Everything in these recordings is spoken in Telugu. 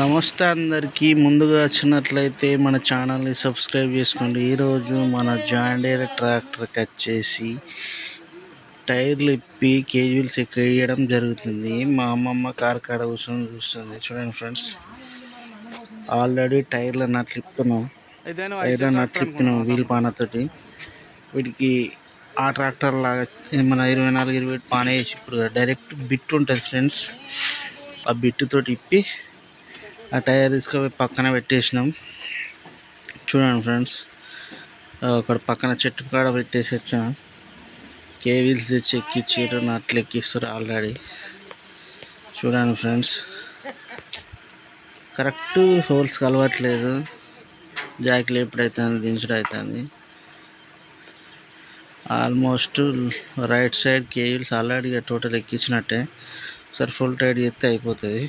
నమస్తే అందరికీ. ముందుగా వచ్చినట్లయితే మన ఛానల్ని సబ్స్క్రైబ్ చేసుకోండి. ఈరోజు మన జాండీర్ ట్రాక్టర్కి వచ్చేసి టైర్లు ఇప్పి కేజీల్స్ వేయడం జరుగుతుంది. మా అమ్మమ్మ కార్ కాడ కూర్చొని చూస్తుంది. చూడండి ఫ్రెండ్స్. ఆల్రెడీ టైర్లు నట్లు ఇప్పున్నాం టైర్లు నట్లు ఇప్పినాం వీల్ పానతోటి. వీటికి ఆ ట్రాక్టర్ లాగా మన ఇరవై నాలుగు ఇరవై పాన వేసి ఇప్పుడు డైరెక్ట్ బిట్ ఉంటుంది ఫ్రెండ్స్. ఆ బిట్టుతోటి ఇప్పి ఆ టైర్ తీసుకొని పక్కన పెట్టేసినాం. చూడండి ఫ్రెండ్స్ అక్కడ పక్కన చెట్టు కాడ పెట్టేసి వచ్చాను. కేవీల్స్ తెచ్చి ఎక్కిచ్చారు నట్లు ఎక్కిస్తారు ఆల్రెడీ. చూడండి ఫ్రెండ్స్ కరెక్ట్ హోల్స్ కలవట్లేదు. జాకిలు ఎప్పుడైతుంది దించడం అవుతుంది ఆల్మోస్ట్ రైట్ సైడ్ కేవీల్స్ ఆల్రెడీ టోటల్ ఎక్కించినట్టే ఒకసారి ఫుల్ టైడ్ చేస్తే అయిపోతుంది.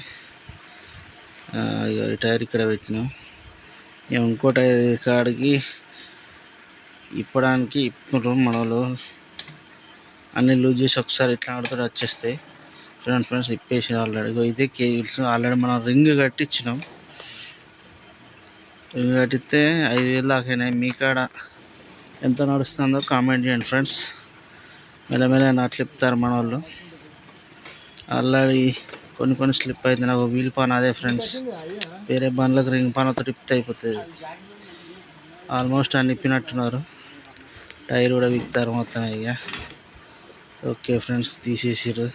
టైర్ ఇక్కడ పెట్టినాం. ఇక ఇంకో టైర్ కాడికి ఇప్పడానికి ఇప్పుడు మనలో అన్ని లూజ్ చేసి ఒకసారి ఇట్లా ఆడుతూ వచ్చేస్తాయి చూడండి ఫ్రెండ్స్ ఇప్పేసి ఆల్రెడీ. ఇదే కేబుల్స్ ఆల్రెడీ మనం రింగ్ కట్టించినాం. రింగ్ కట్టిస్తే ఐదు వేలు దాకా అయినాయి. మీ కాడ ఎంత నడుస్తుందో కామెంట్ చేయండి ఫ్రెండ్స్ మెల్లమెల్ల నాట్లు చెప్తారు మన వాళ్ళు ఆల్రెడీ కొన్ని కొన్ని స్లిప్ అయితే నాకు వీల్ పాన్ అదే ఫ్రెండ్స్ వేరే బండ్లకు రింగ్ పాన్తో టిప్ట్ అయిపోతుంది. ఆల్మోస్ట్ అన్ని ఇప్పినట్టున్నారు. టైర్ కూడా విక్తారు మొత్తం ఇక ఓకే ఫ్రెండ్స్ తీసేసారు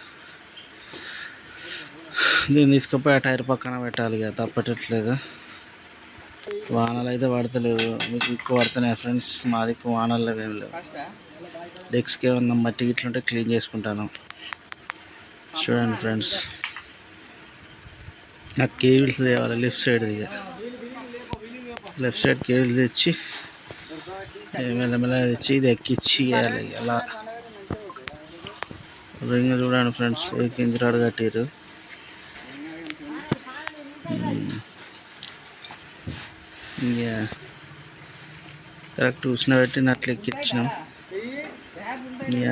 దీన్ని తీసుకుపోయి ఆ టైర్ పక్కన పెట్టాలి ఇక తప్పట్లేదు. వానలు అయితే పడతలేవు. మీకు ఎక్కువ పడుతున్నాయి ఫ్రెండ్స్ మా దిక్కు వానలు ఏం లేవు. డెస్క్కి ఏమన్నా మట్టి గిట్ల ఉంటే క్లీన్ చేసుకుంటాను చూడండి ఫ్రెండ్స్ నాకు కేబుల్స్ తేవాలి లెఫ్ట్ సైడ్ ఇక లెఫ్ట్ సైడ్ కేబుల్స్ తెచ్చి మెల్లమెల్ల తెచ్చి ఇది ఎక్కిచ్చి ఇవ్వాలి అలా. రింగ్ చూడండి ఫ్రెండ్స్ ఏ కింజరాడు కట్టారు ఇంకా కరెక్ట్ కూర్చుని పెట్టి నట్లు ఎక్కించినాం ఇక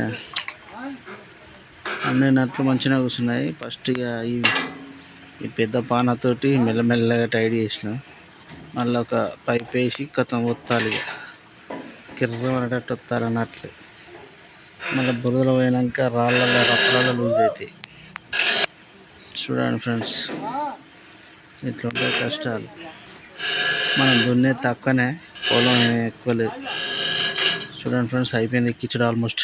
అన్ని నట్లు మంచిగా కూర్చున్నాయి. ఫస్ట్ ఇక ఈ ఈ పెద్ద పానతోటి మెల్లమెల్లగా టైడ్ చేసినాం. మళ్ళీ ఒక పైప్ వేసి కథం ఒత్తాలి కిర్ర పడేటట్టు వస్తారు అన్నట్లు. మళ్ళీ బురదలు పోయినాక రాళ్ళ రప్పలలో లూజ్ అవుతాయి చూడండి ఫ్రెండ్స్ ఇట్లా ఉంటాయి కష్టాలు. మనం దున్నే తక్కువనే పొలం ఎక్కువ లేదు. చూడండి ఫ్రెండ్స్ అయిపోయింది ఎక్కించడం ఆల్మోస్ట్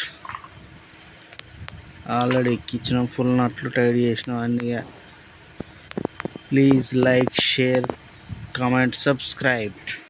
ఆల్రెడీ ఎక్కించినాం ఫుల్ నట్లు టైడ్ చేసినాం అన్నీ please like share comment subscribe